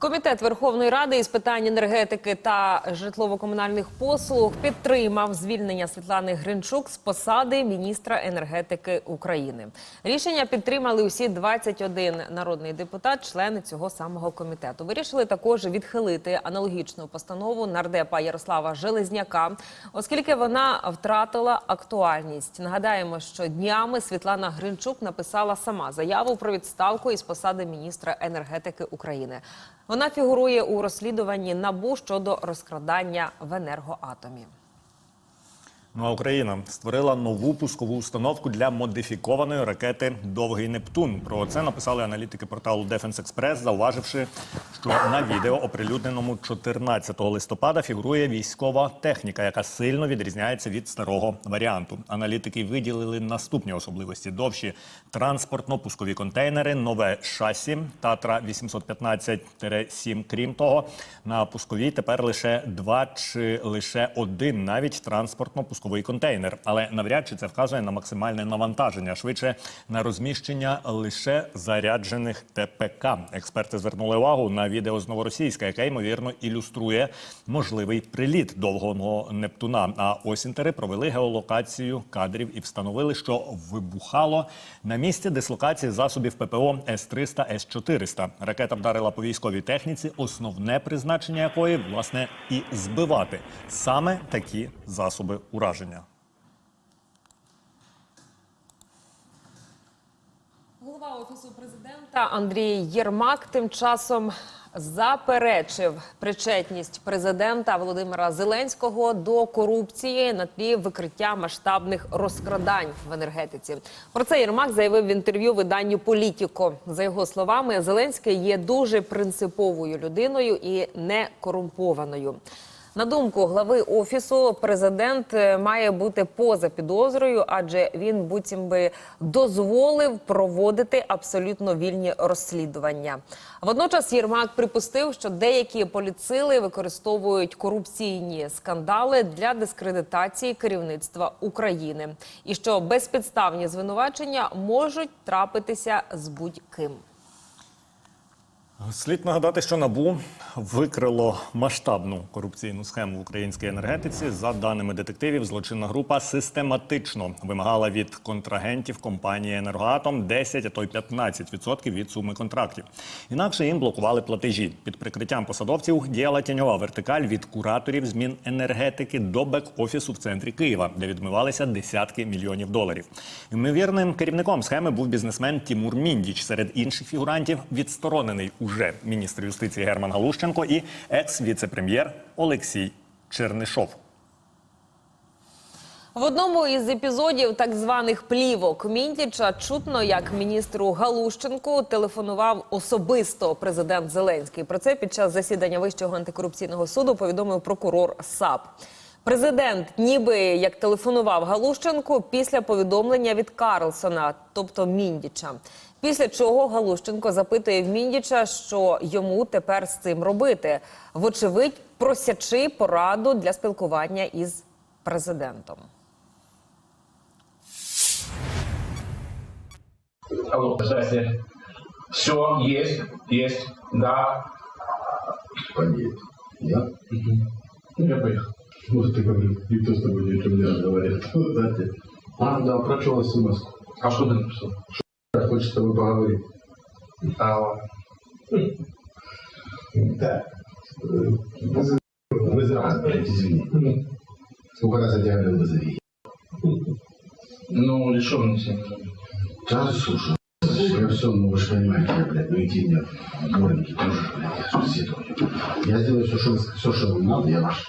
Комітет Верховної Ради із питань енергетики та житлово-комунальних послуг підтримав звільнення Світлани Гринчук з посади міністра енергетики України. Рішення підтримали усі 21 народний депутат, члени цього самого комітету. Вирішили також відхилити аналогічну постанову нардепа Ярослава Железняка, оскільки вона втратила актуальність. Нагадаємо, що днями Світлана Гринчук написала сама заяву про відставку із посади міністра енергетики України. Вона фігурує у розслідуванні набу щодо розкрадання в енергоатомі. Ну а Україна створила нову пускову установку для модифікованої ракети Довгий Нептун. Про це написали аналітики порталу Defense Express, зауваживши, що на відео, оприлюдненому 14 листопада, фігурує військова техніка, яка сильно відрізняється від старого варіанту. Аналітики виділили наступні особливості: довші транспортно-пускові контейнери, нове шасі Татра 815-7. Крім того, на пусковій тепер лише два чи лише один навіть транспортно-пусковий контейнер. Але навряд чи це вказує на максимальне навантаження, швидше на розміщення лише заряджених ТПК. Експерти звернули увагу на відео з новоросійська, яке ймовірно ілюструє можливий приліт довгого Нептуна. А осінтери провели геолокацію кадрів і встановили, що вибухало на місці дислокації засобів ППО С-300, С-400. Ракета вдарила по військовій техніці, основне призначення якої власне і збивати саме такі засоби ураження. Голова офісу президента Андрій Єрмак тим часом заперечив причетність президента Володимира Зеленського до корупції на тлі викриття масштабних розкрадань в енергетиці. Про це Єрмак заявив в інтерв'ю виданню Політіко. За його словами, Зеленський є дуже принциповою людиною і не корумпованою. На думку глави офісу, президент е, має бути поза підозрою, адже він буцім би дозволив проводити абсолютно вільні розслідування. Водночас Єрмак припустив, що деякі політсили використовують корупційні скандали для дискредитації керівництва України, і що безпідставні звинувачення можуть трапитися з будь-ким. Слід нагадати, що набу викрило масштабну корупційну схему в українській енергетиці. За даними детективів, злочинна група систематично вимагала від контрагентів компанії Енергоатом 10, а то й 15% від суми контрактів. Інакше їм блокували платежі. Під прикриттям посадовців діяла тіньова вертикаль від кураторів змін енергетики до бек-офісу в центрі Києва, де відмивалися десятки мільйонів доларів. Ймовірним керівником схеми був бізнесмен Тімур Міндіч. Серед інших фігурантів відсторонений уже міністр юстиції Герман Галущенко і екс-віце-прем'єр Олексій Чернишов. В одному із епізодів так званих плівок Міндіча чутно, як міністру Галущенку телефонував особисто президент Зеленський. Про це під час засідання Вищого антикорупційного суду повідомив прокурор САП. Президент, ніби як телефонував Галущенку після повідомлення від Карлсона, тобто Міндіча. Після чого Галущенко запитує в Міндіча, що йому тепер з цим робити, вочевидь, просячи пораду для спілкування із президентом. Алло, здрасте. Все, есть, есть, да. Я? Я поехал. Вот ты говорю, никто с тобой ни о чем не разговаривает. Вот да, ты. А, да, прочел смс А что ты написал? Хочет с тобой поговорить. А. Да. Вызови, блядь, извини. Сколько раз я тебя говорил, вызови. ну, что с ним? Да, слушай, я все, ну вы же понимаете, я, блядь, ну идти мне в дворники тоже, блядь, я все Я сделаю все, что, все, что вам надо, я ваш